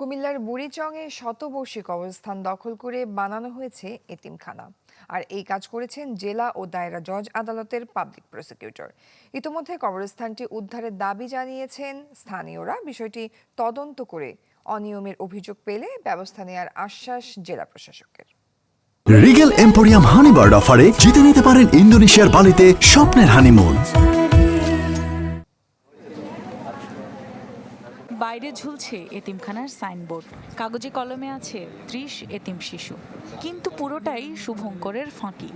কুমিল্লার বুড়িচংয়ে শতবর্ষী কবরস্থান দখল করে বানানো হয়েছে এতিমখানা। আর এই কাজ করেছেন জেলা ও দায়রা জজ আদালতের পাবলিক প্রসিকিউটর ইতোমধ্যে কবরস্থানটি উদ্ধারের দাবি জানিয়েছেন স্থানীয়রা। বিষয়টি তদন্ত করে অনিয়মের অভিযোগ পেলে ব্যবস্থা নেওয়ার আশ্বাস জেলা প্রশাসকের। রিগেল এম্পোরিয়াম হানিবার্ড অফারে জিতে নিতে পারেন ইন্দোনেশিয়ার বালিতে স্বপ্নের হানিমুন। বাইরে ঝুলছে এতিমখানার সাইনবোর্ড। কাগজে কলমে আছে ত্রিশ এতিম শিশু। কিন্তু পুরোটাই শুভঙ্করের ফাঁকি।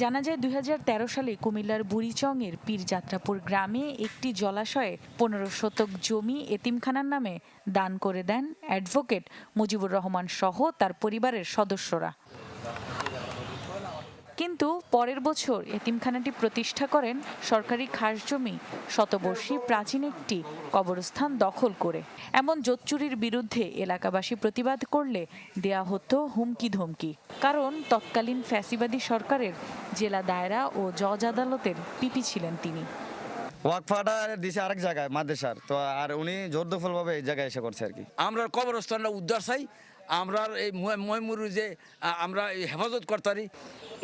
জানা যায় দুই হাজার তেরো সালে কুমিল্লার বুড়িচংয়ের পীরযাত্রাপুর গ্রামে একটি জলাশয়ে পনেরো শতক জমি এতিমখানার নামে দান করে দেন অ্যাডভোকেট মুজিবুর রহমান সহ তার পরিবারের সদস্যরা। কিন্তু পরের বছর এতিমখানাটি প্রতিষ্ঠা করেন সরকারি খাস জমি শতবর্ষী প্রাচীন একটি কবরস্থান দখল করে। এমন জোচ্চুরির বিরুদ্ধে এলাকাবাসী প্রতিবাদ করলে দেয়া হতো হুমকি ধমকি কারণ তৎকালীন ফ্যাসিবাদী সরকারের জেলা দায়রা ও জজ আদালতের পিপি ছিলেন তিনি। ওয়াকফাটা দিছে আরেক জায়গায় মাদ্রাসার। তো আর উনি জোরদফলভাবে এই জায়গায় এসে করছে আর কি। আমরা কবরস্থানটা উদ্ধার চাই। আমরা এই ময়মুরু যে আমরা এই হেফাজত করতারি।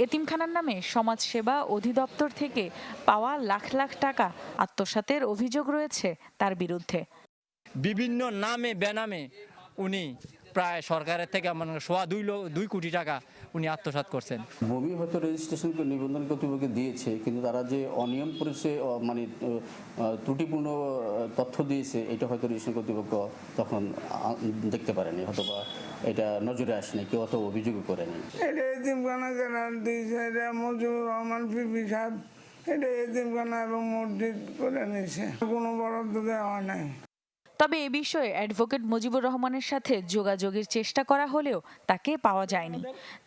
এতিমখানার নামে সমাজসেবা অধিদপ্তর থেকে পাওয়া লাখ লাখ টাকা আত্মসাতের অভিযোগ রয়েছে তার বিরুদ্ধে। বিভিন্ন নামে বেনামে উনি প্রায় সরকারের থেকে মানে সোয়া দুই লো দুই কোটি টাকা উনি আত্মসাৎ করছেন। মুভি হয়তো রেজিস্ট্রেশন করে নিবন্ধন কর্তৃপক্ষকে দিয়েছে কিন্তু তারা যে অনিয়ম করেছে মানে ত্রুটিপূর্ণ তথ্য দিয়েছে এটা হয়তো রেজিস্ট্রেশন কর্তৃপক্ষ তখন দেখতে পারেনি অথবা এটা নজরে আসেনি কেউ অত অভিযোগও করেনি। এটা এতিমখানা কেনার দিয়েছে এটা মজিবুর রহমান পিপি সাহেব এটা এতিমখানা এবং মসজিদ করে নিয়েছে। কোনো বরাদ্দ দেওয়া হয় নাই। তবে এ বিষয়ে অ্যাডভোকেট মুজিবুর রহমানের সাথে যোগাযোগের চেষ্টা করা হলেও তাকে পাওয়া যায়নি।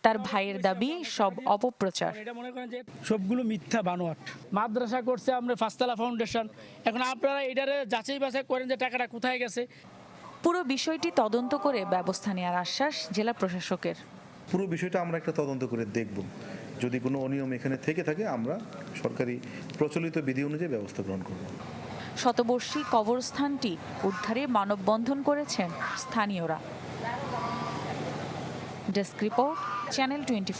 তার ভাইয়ের দাবি সব অপপ্রচার। এটা মনে করেন যে সবগুলো মিথ্যা বানোয়াট। মাদ্রাসা করছে আমরা ফাস্তালা ফাউন্ডেশন। এখন আপনারা এটারে যাচাই বাছাই করেন যে টাকাটা কোথায় গেছে। পুরো বিষয়টি তদন্ত করে ব্যবস্থা নেওয়ার আশ্বাস জেলা প্রশাসকের। পুরো বিষয়টা আমরা একটা তদন্ত করে দেখব। যদি কোনো অনিয়ম এখানে থেকে থাকে আমরা সরকারি প্রচলিত বিধি অনুযায়ী ব্যবস্থা গ্রহণ করব। শতবর্ষী কবরস্থানটি উদ্ধারে মানববন্ধন করেছেন স্থানীয়রা। Desk report channel twenty